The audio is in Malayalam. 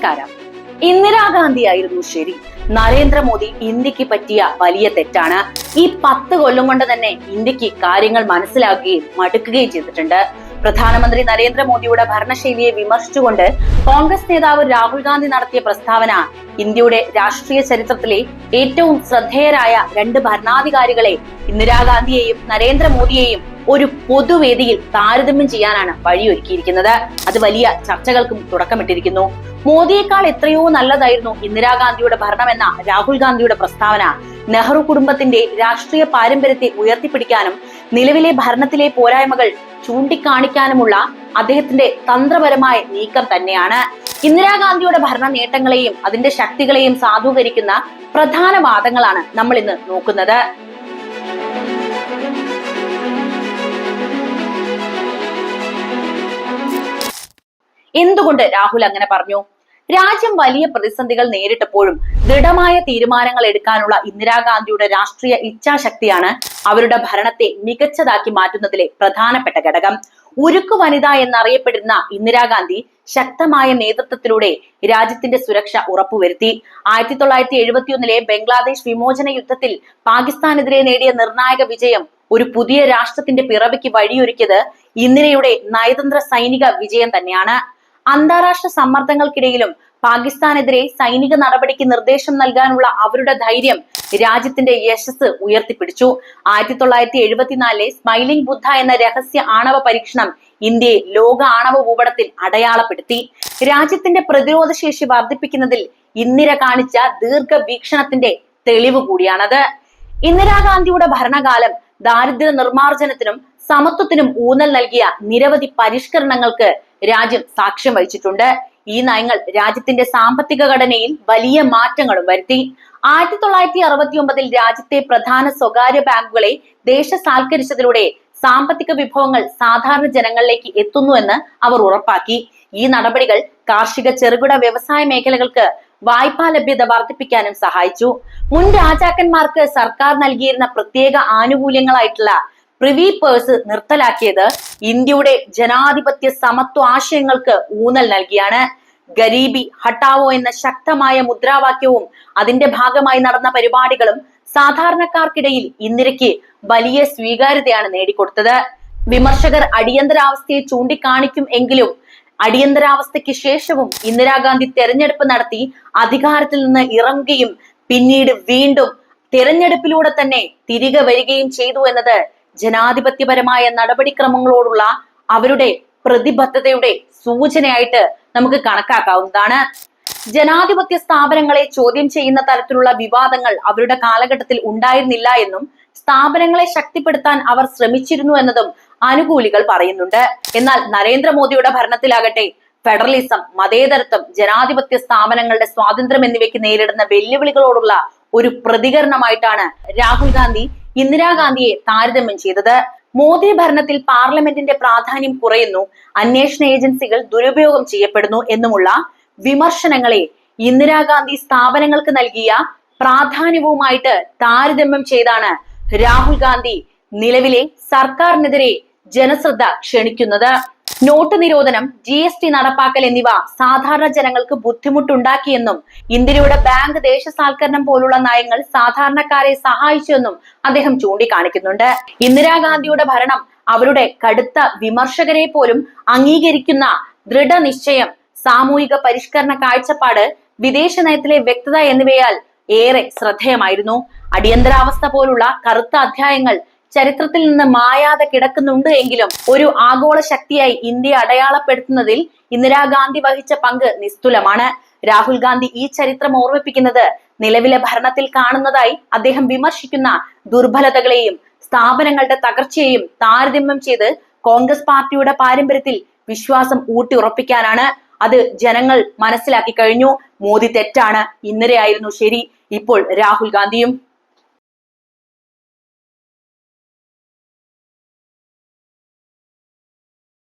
നമസ്കാരം. ഇന്ദിരാഗാന്ധി ആയിരുന്നു ശരി. നരേന്ദ്രമോദി ഇന്ത്യയ്ക്ക് പറ്റിയ വലിയ തെറ്റാണ്. ഈ പത്ത് കൊല്ലം കൊണ്ട് തന്നെ ഇന്ത്യയ്ക്ക് കാര്യങ്ങൾ മനസ്സിലാക്കുകയും മടുക്കുകയും ചെയ്തിട്ടുണ്ട്. പ്രധാനമന്ത്രി നരേന്ദ്രമോദിയുടെ ഭരണശൈലിയെ വിമർശിച്ചുകൊണ്ട് കോൺഗ്രസ് നേതാവ് രാഹുൽ ഗാന്ധി നടത്തിയ പ്രസ്താവന ഇന്ത്യയുടെ രാഷ്ട്രീയ ചരിത്രത്തിലെ ഏറ്റവും ശ്രദ്ധേയരായ രണ്ട് ഭരണാധികാരികളെ ഇന്ദിരാഗാന്ധിയെയും നരേന്ദ്രമോദിയെയും ഒരു പൊതുവേദിയിൽ താരതമ്യം ചെയ്യാനാണ് വഴിയൊരുക്കിയിരിക്കുന്നത്. അത് വലിയ ചർച്ചകൾക്കും തുടക്കമിട്ടിരിക്കുന്നു. മോദിയേക്കാൾ എത്രയോ നല്ലതായിരുന്നു ഇന്ദിരാഗാന്ധിയുടെ എന്ന രാഹുൽ ഗാന്ധിയുടെ പ്രസ്താവന. നെഹ്റു കുടുംബത്തിന്റെ രാഷ്ട്രീയ പാരമ്പര്യത്തെ ഉയർത്തിപ്പിടിക്കാനും നിലവിലെ ഭരണത്തിലെ പോരായ്മകൾ ചൂണ്ടിക്കാണിക്കാനുമുള്ള അദ്ദേഹത്തിന്റെ തന്ത്രപരമായ നീക്കം തന്നെയാണ്. ഇന്ദിരാഗാന്ധിയുടെ ഭരണ നേട്ടങ്ങളെയും അതിന്റെ ശക്തികളെയും സാധൂകരിക്കുന്ന പ്രധാന വാദങ്ങളാണ് നമ്മൾ ഇന്ന് നോക്കുന്നത്. എന്തുകൊണ്ട് രാഹുൽ അങ്ങനെ പറഞ്ഞു? രാജ്യം വലിയ പ്രതിസന്ധികൾ നേരിട്ടപ്പോഴും ദൃഢമായ തീരുമാനങ്ങൾ എടുക്കാനുള്ള ഇന്ദിരാഗാന്ധിയുടെ രാഷ്ട്രീയ ഇച്ഛാശക്തിയാണ് അവരുടെ ഭരണത്തെ മികച്ചതാക്കി മാറ്റുന്നതിലെ പ്രധാനപ്പെട്ട ഘടകം. ഉരുക്കു വനിത എന്നറിയപ്പെടുന്ന ഇന്ദിരാഗാന്ധി ശക്തമായ നേതൃത്വത്തിലൂടെ രാജ്യത്തിന്റെ സുരക്ഷ ഉറപ്പുവരുത്തി. ആയിരത്തി തൊള്ളായിരത്തി എഴുപത്തിയൊന്നിലെ ബംഗ്ലാദേശ് വിമോചന യുദ്ധത്തിൽ പാകിസ്ഥാനെതിരെ നേടിയ നിർണായക വിജയം ഒരു പുതിയ രാഷ്ട്രത്തിന്റെ പിറവിക്ക് വഴിയൊരുക്കിയത് ഇന്ദിരയുടെ നയതന്ത്ര സൈനിക വിജയം തന്നെയാണ്. അന്താരാഷ്ട്ര സമ്മർദ്ദങ്ങൾക്കിടയിലും പാകിസ്ഥാനെതിരെ സൈനിക നടപടിക്ക് നിർദ്ദേശം നൽകാനുള്ള അവരുടെ ധൈര്യം രാജ്യത്തിന്റെ യശസ് ഉയർത്തിപ്പിടിച്ചു. ആയിരത്തി തൊള്ളായിരത്തി എഴുപത്തിനാലിലെ സ്മൈലിംഗ് ബുദ്ധ എന്ന രഹസ്യ ആണവ പരീക്ഷണം ഇന്ത്യയെ ലോക ആണവ ഭൂപടത്തിൽ അടയാളപ്പെടുത്തി. രാജ്യത്തിന്റെ പ്രതിരോധ ശേഷി വർദ്ധിപ്പിക്കുന്നതിൽ ഇന്ദിര കാണിച്ച ദീർഘവീക്ഷണത്തിന്റെ തെളിവ് കൂടിയാണത്. ഇന്ദിരാഗാന്ധിയുടെ ഭരണകാലം ദാരിദ്ര്യ നിർമ്മാർജനത്തിനും സമത്വത്തിനും ഊന്നൽ നൽകിയ നിരവധി പരിഷ്കരണങ്ങൾക്ക് രാജ്യം സാക്ഷ്യം വഹിച്ചിട്ടുണ്ട്. ഈ നയങ്ങൾ രാജ്യത്തിന്റെ സാമ്പത്തിക ഘടനയിൽ വലിയ മാറ്റങ്ങളും വരുത്തി. ആയിരത്തി തൊള്ളായിരത്തി അറുപത്തി ഒമ്പതിൽ രാജ്യത്തെ പ്രധാന സ്വകാര്യ ബാങ്കുകളെ ദേശസാൽക്കരിച്ചതിലൂടെ സാമ്പത്തിക വിഭവങ്ങൾ സാധാരണ ജനങ്ങളിലേക്ക് എത്തുന്നു എന്ന് അവർ ഉറപ്പാക്കി. ഈ നടപടികൾ കാർഷിക ചെറുകിട വ്യവസായ മേഖലകൾക്ക് വായ്പാ ലഭ്യത വർദ്ധിപ്പിക്കാനും സഹായിച്ചു. മുൻ രാജാക്കന്മാർക്ക് സർക്കാർ നൽകിയിരുന്ന പ്രത്യേക ആനുകൂല്യങ്ങളായിട്ടുള്ള പ്രിവി പേഴ്സ് നിർത്തലാക്കിയത് ഇന്ത്യയുടെ ജനാധിപത്യ സമത്വ ആശയങ്ങൾക്ക് ഊന്നൽ നൽകിയാണ്. ഗരീബി ഹട്ടാവോ എന്ന ശക്തമായ മുദ്രാവാക്യവും അതിന്റെ ഭാഗമായി നടന്ന പരിപാടികളും സാധാരണക്കാർക്കിടയിൽ ഇന്ദിരയ്ക്ക് വലിയ സ്വീകാര്യതയാണ് നേടിക്കൊടുത്തത്. വിമർശകർ അടിയന്തരാവസ്ഥയെ ചൂണ്ടിക്കാണിക്കും എങ്കിലും അടിയന്തരാവസ്ഥയ്ക്ക് ശേഷവും ഇന്ദിരാഗാന്ധി തെരഞ്ഞെടുപ്പ് നടത്തി അധികാരത്തിൽ നിന്ന് ഇറങ്ങുകയും പിന്നീട് വീണ്ടും തെരഞ്ഞെടുപ്പിലൂടെ തന്നെ തിരികെ വരികയും ചെയ്തു എന്നത് ജനാധിപത്യപരമായ നടപടിക്രമങ്ങളോടുള്ള അവരുടെ പ്രതിബദ്ധതയുടെ സൂചനയായിട്ട് നമുക്ക് കണക്കാക്കാവുന്നതാണ്. ജനാധിപത്യ സ്ഥാപനങ്ങളെ ചോദ്യം ചെയ്യുന്ന തരത്തിലുള്ള വിവാദങ്ങൾ അവരുടെ കാലഘട്ടത്തിൽ ഉണ്ടായിരുന്നില്ല എന്നും സ്ഥാപനങ്ങളെ ശക്തിപ്പെടുത്താൻ അവർ ശ്രമിച്ചിരുന്നു എന്നതും അനുകൂലികൾ പറയുന്നുണ്ട്. എന്നാൽ നരേന്ദ്രമോദിയുടെ ഭരണത്തിലാകട്ടെ ഫെഡറലിസം മതേതരത്വം ജനാധിപത്യ സ്ഥാപനങ്ങളുടെ സ്വാതന്ത്ര്യം എന്നിവയ്ക്ക് നേരിടുന്ന വെല്ലുവിളികളോടുള്ള ഒരു പ്രതികരണമായിട്ടാണ് രാഹുൽ ഗാന്ധി ഇന്ദിരാഗാന്ധിയെ താരതമ്യം ചെയ്തത്. മോദി ഭരണത്തിൽ പാർലമെന്റിന്റെ പ്രാധാന്യം കുറയുന്നു. അന്വേഷണ ഏജൻസികൾ ദുരുപയോഗം ചെയ്യപ്പെടുന്നു എന്നുമുള്ള വിമർശനങ്ങളെ ഇന്ദിരാഗാന്ധി സ്ഥാപനങ്ങൾക്ക് നൽകിയ പ്രാധാന്യവുമായിട്ട് താരതമ്യം ചെയ്താണ് രാഹുൽ ഗാന്ധി നിലവിലെ സർക്കാരിനെതിരെ ജനശ്രദ്ധ ക്ഷണിക്കുന്നത്. നോട്ട് നിരോധനം ജി എസ് ടി നടപ്പാക്കൽ എന്നിവ സാധാരണ ജനങ്ങൾക്ക് ബുദ്ധിമുട്ടുണ്ടാക്കിയെന്നും ഇന്ത്യയുടെ ബാങ്ക് ദേശസാൽക്കരണം പോലുള്ള നയങ്ങൾ സാധാരണക്കാരെ സഹായിച്ചുവെന്നും അദ്ദേഹം ചൂണ്ടിക്കാണിക്കുന്നുണ്ട്. ഇന്ദിരാഗാന്ധിയുടെ ഭരണം അവരുടെ കടുത്ത വിമർശകരെ പോലും അംഗീകരിക്കുന്ന ദൃഢനിശ്ചയം സാമൂഹിക പരിഷ്കരണ കാഴ്ചപ്പാട് വിദേശ നയത്തിലെ വ്യക്തത എന്നിവയാൽ ഏറെ ശ്രദ്ധേയമായിരുന്നു. അടിയന്തരാവസ്ഥ പോലുള്ള കറുത്ത അധ്യായങ്ങൾ ചരിത്രത്തിൽ നിന്ന് മായാതെ കിടക്കുന്നുണ്ട് എങ്കിലും ഒരു ആഗോള ശക്തിയായി ഇന്ത്യ അടയാളപ്പെടുത്തുന്നതിൽ ഇന്ദിരാഗാന്ധി വഹിച്ച പങ്ക് നിസ്തുലമാണ്. രാഹുൽ ഗാന്ധി ഈ ചരിത്രം ഓർമ്മിപ്പിക്കുന്നത് നിലവിലെ ഭരണത്തിൽ കാണുന്നതായി അദ്ദേഹം വിമർശിക്കുന്ന ദുർബലതകളെയും സ്ഥാപനങ്ങളുടെ തകർച്ചയെയും താരതമ്യം ചെയ്ത് കോൺഗ്രസ് പാർട്ടിയുടെ പാരമ്പര്യത്തിൽ വിശ്വാസം ഊട്ടിയുറപ്പിക്കാനാണ്. അത് ജനങ്ങൾ മനസ്സിലാക്കി കഴിഞ്ഞു. മോദി തെറ്റാണ്. ഇന്നലെയായിരുന്നു ശരി. ഇപ്പോൾ രാഹുൽ ഗാന്ധിയും